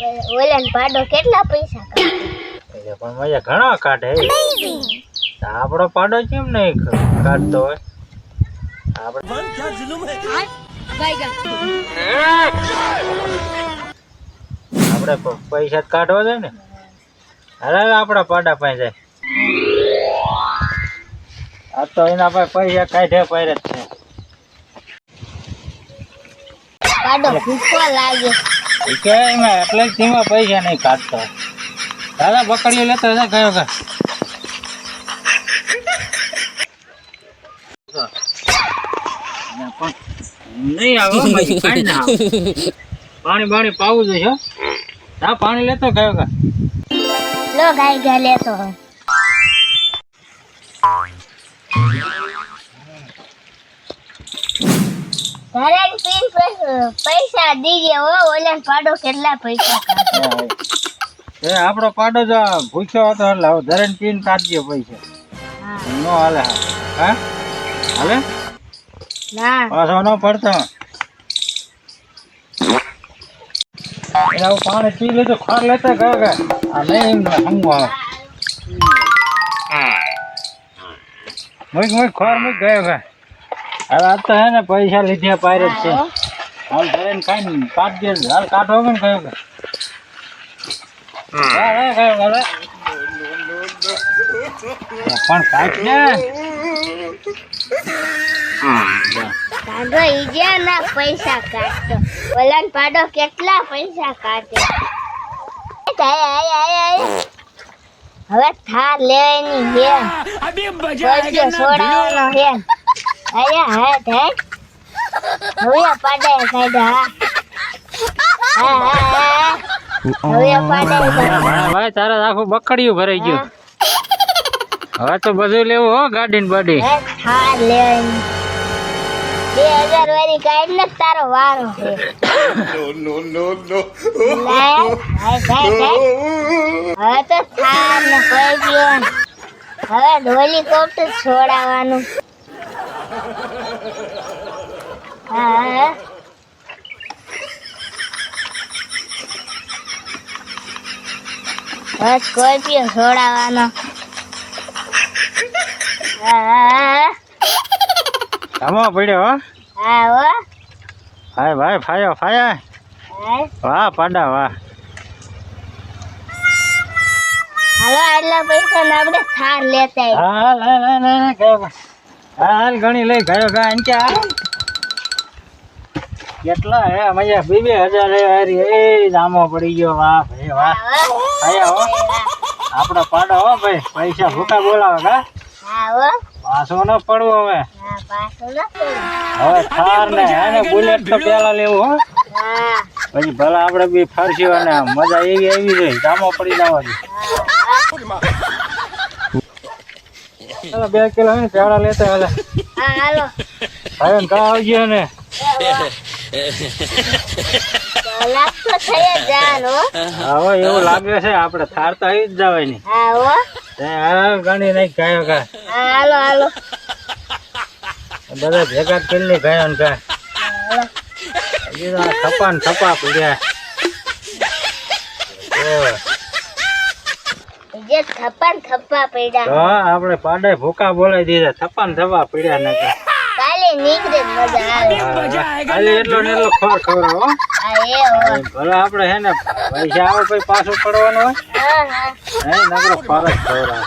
ઓલાને પાડો કેટલા પૈસા કાઢે? એટલે પણ મજા ઘણા કાઢે. તો આપણો પાડો કેમ નહીં કાઢતો હોય? આપણે પૈસા કાઢવા છે ને. અરે આપણા પાડા પાસે જાય. આ તો એના પાસે પૈસા કાઢે પહેરે જ છે. પાડો ભૂખો લાગે. એમાં એટલે તેમાં પૈસા નહીં કાઢતો દાદા બકડીઓ લેતો હતા કયો કે નહીં આવો. પાણી બાણી પાવું જોઈએ, હો. પાણી લેતો કયો કે લો લેતો ઘરે પીન પૈસા દીજે હો ઓલે પાડો કેટલા પૈસા કાઢે એ આપણો પાડો જો ભૂખ્યો હતો એટલે હવે ધરણ પીન કાઢજો પૈસા. હા. નો હાલે હા. હાલે? ના. પાછો નો પડતો. પાણી પી લેજો ખાર લેતા ગયો કે. આ નહીં એમ હમવા મૂક મૂક ખોર મૂક ગયો કે. હવે આ તો હે ને પૈસા લીધા પાયરે જ છે. હાલ ધરે ને કાંઈ નહીં કાઢ દે હાલ કાઢો ને હા, હા, હાલે. પણ કાઢ ને. કાઢો ઈજ્યા ના પૈસા કાઢતો. ઓલા પાડો કેટલા પૈસા કાઢે? આય, આય, આય, આય. હવે થાર લેવાની છે પૈસો છોડાવવાનો છે અરે હા થાય હવે પાડે કાઢ્યા હા હા હા હવે પાડે. ભાઈ તારે આખું બકડીયું ભરાઈ ગયું હવે તો બધું લેવું હો ગાડી ને બાડી હે, લેવાની બે હજાર વાળી કાઢ ને તારો વારો છે હાય, થાય, થાય. હવે તો થાર ને કોઈ ગયો ને. હવે ઢોલી કોપ્ટર છોડાવવાનું હા હા. સ્કોર્પિયો છોડાવવાનો હા પડ્યો હો હા હો ભાઈ ભાઈ ફાયો ફાયા હા વાહ પાડા વાહ હાલો આટલા પૈસા ને આપણે થાર લેતા હાલ હાલ હાલ ઘણી લઈ ગયો ગા હાલ. કેટલા હે? મજા બે બે હજાર હે એ જામો પડી ગયો વાહ. ભાઈ વાહ. આયા હો. આપડો પાડો હો ભાઈ. પૈસા ભૂકા બોલાવે કા? પાછો ન પડવો હવે. હવે થાર ને આને બુલેટ તો પેલા લેવું હો. પછી ભલા આપણે બી ફરસી અને મજા એવી આવી રહી જામો પડી જવાની. બે કિલો પેડા લેતા હાલે. ભાઈ કા આવજે ને. હવે એવું લાગે છે આપણે થાર તો આવી જ જવાય ને. હા હો તે આ ગણી ગાયો કા હાલો હાલો બધા ભેગા કરી લે ગાયો ને કા થપા ને થપા પડ્યા. થપ્પા થપ્પા પડ્યા. આપણે પાડે ભૂકા બોલાવી દીધા. થપા ને થપા પડ્યા ને નીકળે મજા આવે. ખાલી એટલો ને એટલો હા. એ ભલે આપણે હે ને પૈસા આવે પછી પાછું પડવાનું હોય. હા હા. હે નકરો ફરક ખવડાવે.